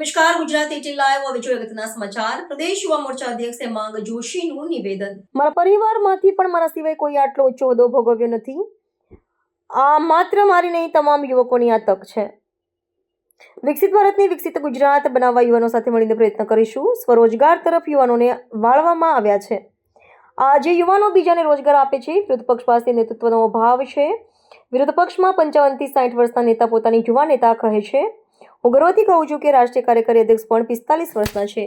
નમસ્કાર, Gujarati at live હવે અગત્યના સમાચાર. પ્રદેશ યુવા મોરચા અધ્યક્ષે માંગ જોશીનું નિવેદન. મારા પરિવારમાંથી પણ મારા સિવાય કોઈ આટલો ઊંચો હોદ્દો ભોગવ્યો નથી. આ માત્ર મારી નહીં, તમામ યુવકોની આ તક છે. વિકસિત ભારતની વિકસિત ગુજરાત બનાવવા યુવાનો સાથે મળીને પ્રયત્ન કરીશું. સ્વરોજગાર તરફ યુવાનોને વાળવામાં આવ્યા છે. આજે યુવાનો બીજાને રોજગાર આપે છે. વિરોધ પક્ષ પાસે નેતૃત્વનો અભાવ છે. વિરોધ પક્ષમાં પંચાવનથી સાઠ વર્ષના નેતા પોતાની યુવા નેતા કહે છે. હું ગર્વથી કહું છું કે રાષ્ટ્રીય કાર્યકારી અધ્યક્ષ પણ પિસ્તાલીસ વર્ષના છે.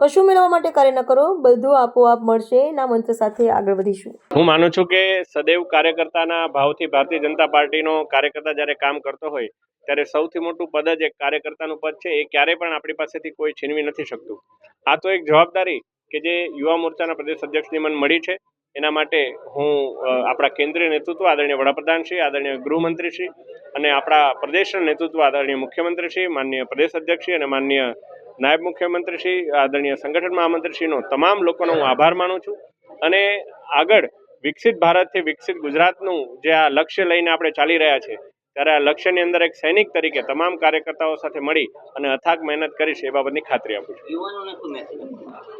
કશું મેળવવા માટે કાર્ય ન કરો, બધું આપોઆપ મળશે. ના મંત્ર સાથે આગળ વધીશું. હું માનું છું કે સદૈવ કાર્યકર્તાના ભાવથી ભારતીય જનતા પાર્ટીનો કાર્યકર્તા જ્યારે કામ કરતો હોય, ત્યારે સૌથી મોટું પદ જ એક કાર્યકર્તાનું પદ છે. એ ક્યારેય પણ આપણી પાસેથી કોઈ છીનવી નથી શકતું. આ તો એક જવાબદારી કે જે યુવા મોરચાના પ્રદેશ અધ્યક્ષની મને મળી છે. એના માટે હું આપણા કેન્દ્રીય નેતૃત્વ આદરણીય વડાપ્રધાન શ્રી, આદરણીય ગૃહમંત્રી શ્રી અને આપણા પ્રદેશના નેતૃત્વ આદરણીય મુખ્યમંત્રી શ્રી, માનનીય પ્રદેશ અધ્યક્ષ શ્રી અને માનનીય નાયબ મુખ્યમંત્રી શ્રી, આદરણીય સંગઠન મહામંત્રી શ્રીનો તમામ લોકોનો હું આભાર માનું છું. અને આગળ વિકસિત ભારતથી વિકસિત ગુજરાતનું જે આ લક્ષ્ય લઈને આપણે ચાલી રહ્યા છે ત્યારે આ લક્ષ્યની અંદર એક સૈનિક તરીકે તમામ કાર્યકર્તાઓ સાથે મળી અને અથાગ મહેનત કરીશ એ બાબતની ખાતરી આપું છું.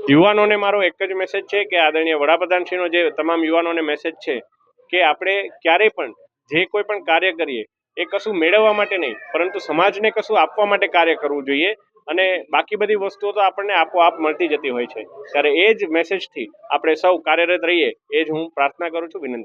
યુવાનોને મારો એક જ મેસેજ છે કે આદરણીય વડાપ્રધાનશ્રીનો જે તમામ યુવાનોને મેસેજ છે કે આપણે ક્યારેય પણ જે કોઈ પણ કાર્ય કરીએ એ કશું મેળવવા માટે નહીં પરંતુ સમાજને કશું આપવા માટે કાર્ય કરવું જોઈએ અને બાકી બધી વસ્તુઓ તો આપણને આપોઆપ મળતી જતી હોય છે. ત્યારે એ જ મેસેજથી આપણે સૌ કાર્યરત રહીએ એ જ હું પ્રાર્થના કરું છું વિનંતી